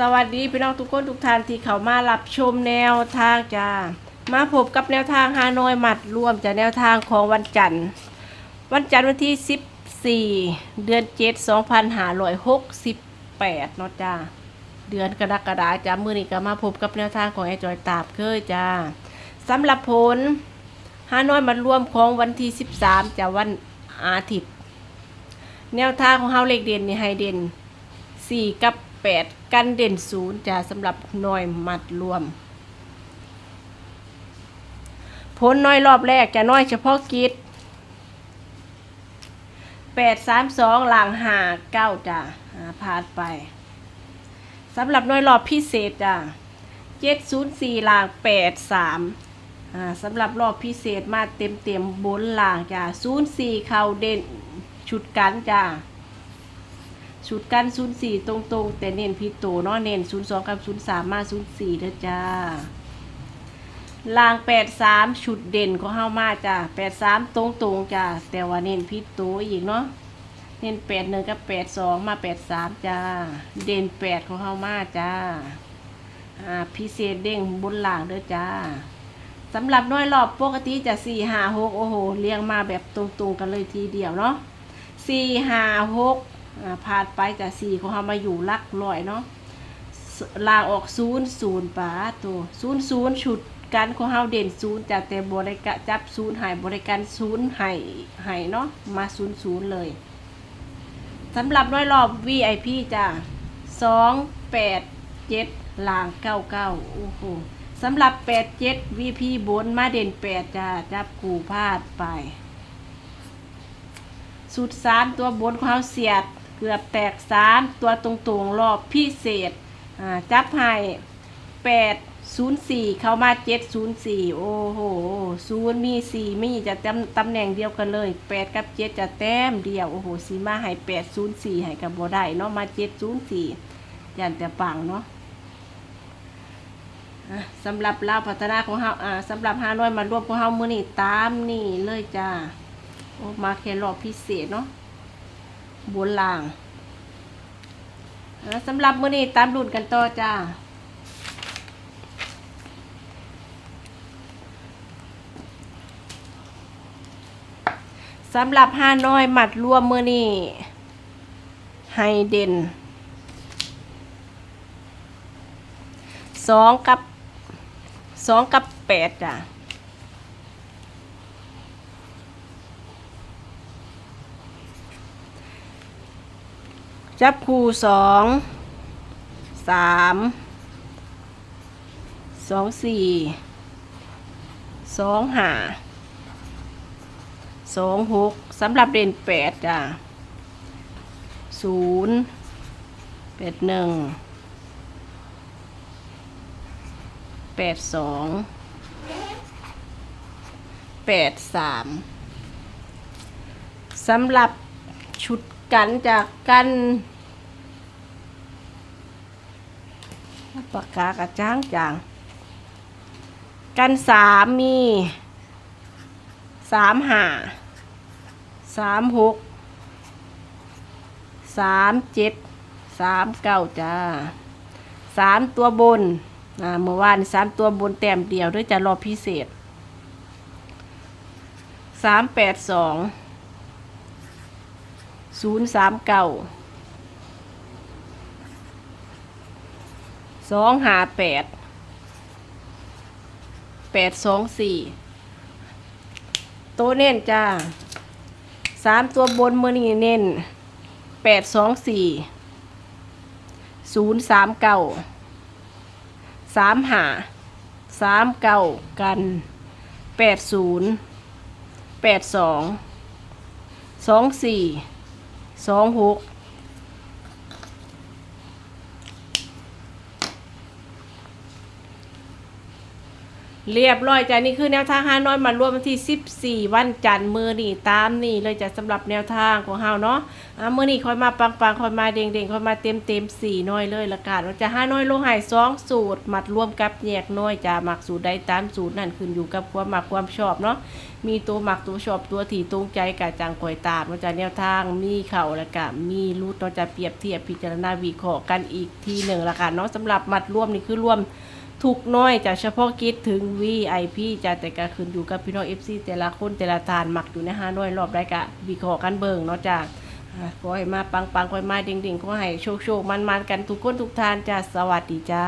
สวัสดีพี่น้องทุกคนทุกท่านที่เข้ามารับชมแนวทางจ้ามาพบกับแนวทางฮานอยหมัดรวมจากแนวทางของวันจันทร์ วันจันทร์วันที่ 14 เดือน7 2568เนาะจ้าเดือนกรกฎาจ้ามือนี้ก็มาพบกับแนวทางของไอจอยตาบเคยจ้าสำหรับผลฮานอยหมัดรวมของวันที่ 13จ้าวันอาทิตย์ แนวทางของเฮาเลขเด่นนี่ให้เด่นสี่กับ แปดกันเด่นศูนย์จะสำหรับหน่วยมัดรวม ผลน้อยรอบแรกจะน้อยเฉพาะกิจแปดสามสองหลังหาเก้าจ้ะอ่าผ่านไปสำหรับน้อยรอบพิเศษจ้ะเจ็ดศูนย์สี่หลังแปดสามสำหรับรอบพิเศษมาเต็มเต็มบนหลังจ้ะศูนย์สี่เข่าเด่นชุดกันจ้ะ ชุดกัน04ตรงๆ แต่เน้นพิโตเนาะเน้น02กับ03มา04เด้อจ้าลาง83ชุดเด่นของเฮามาจ้า83ตรงๆจ้าแต่ว่าเน้นพิโตอีกเนาะเน้น81กับ82มา83จ้า เด่น8ของเฮามาจ้าอ่าพิเศษเด้งบนหลางเด้อจ้าสำหรับน้อยรอบปกติจะ4 5 6โอ้โหเรียงมาแบบตรงๆกันเลยทีเดียวเนาะ4 5 6อ่า ผ่านไปจากสี่ของเขามาอยู่ลักร้อยเนาะลางออกศูนย์ศูนย์ป้าตัวศูนย์ศูนย์ชุดกันของเขาเด่นศูนย์จากแต่บริกะจับศูนย์หายบริการศูนย์หายหายเนาะมาศูนย์ศูนย์เลยสำหรับน้อยรอบ VIP จ้ะสองแปดเจ็ดลางเก้าเก้าโอ้โหสำหรับแปดเจ็ด VP บนมาเด่นแปดจ้ะจับกูพลาดไป สุดสามตัวบนของเขาเสียด เกือบแตกสามตัวตรงๆรอบพิเศษจับให้แปดศูนย์สี่เข้ามาเจ็ดศูนย์สี่โอ้โหศูนย์มีสี่มีจะตำตำแหน่งเดียวกันเลยแปดกับเจ็ดจะแต้มเดียวโอ้โหสีมาให้แปดศูนย์สี่ให้กับโบได้เนาะมาเจ็ดศูนย์สี่ยันแต่ปังเนาะสำหรับลาพัฒนาของเฮาสำหรับฮานอยมารวมของเฮามือนี้ตามนี่เลยจ้าโอ้มาแค่รอบพิเศษเนาะ บนล่างสำหรับมื้อนี้ตามรุ่นกันต่อจ้าสำหรับห้าน้อยหมัดรวมมื้อนี้ไฮเดนสองกับสองกับแปดจ้ะ จับคู่สองสามสองสี่สองห้าสองหกสำหรับเด่นแปดจ้ะศูนย์แปดหนึ่งแปดสองแปดสามสำหรับชุด กันจากกันปากกากระจ้างจางกันสามมีสามห้าสามหกสามเจ็ดสามเก้าจ้าสามตัวบนอ่าเมื่อวานสามตัวบนแต้มเดียวด้วยจะรอพิเศษสามแปดสอง ศูนย์สามเก้าสองหาแปดแปดสองสี่ตัวเน้นจ้าสามตัวบนมือนี่เน้นแปดสองสี่ศูนย์สามเก้าสามหาสามเก้ากันแปดศูนย์แปดสองสองสี่ สองหก เรียบร้อยจ้ะนี่คือแนวทางฮานอยมารวมวันที่ 14 วันจันทร์มือนี่ตามนี่เลยจะสำหรับแนวทางของเฮาเนาะอ่ามือนี่คอยมาปังๆคอยมาเด้งๆคอยมาเต็มเต็มสี่น้อยเลยละกันว่าจะฮานอยลงหายสองสูตรมัดรวมกับแยกน้อยจะหมักสูตรใดตามสูตรนั่นขึ้นอยู่กับความหมักความชอบเนาะมีตัวหมักตัวชอบตัวถี่ตรงใจกับจังก่อยตามว่าจะแนวทางมีเข่าละกะมีรูดเราจะเปรียบเทียบพิจารณาวิเคราะห์กันอีกทีหนึ่งละกันเนาะสำหรับมัดรวมนี่คือรวม ถุกน้อยจาเฉพาะกิจถึง VIP จะแต่ก็ขึ้นอยู่กับพี่น้อง FC แต่ละคนแต่ละทานหมักอยู่ในห้าน้อยรอบได้กะวิเคราะห์กันเบิ่งเนาะจากขอให้มาปังๆขอให้มาดิ่งดิ่งๆขอให้โชคๆมันมันกันทุกคนทุกทานจ้าสวัสดีจ้า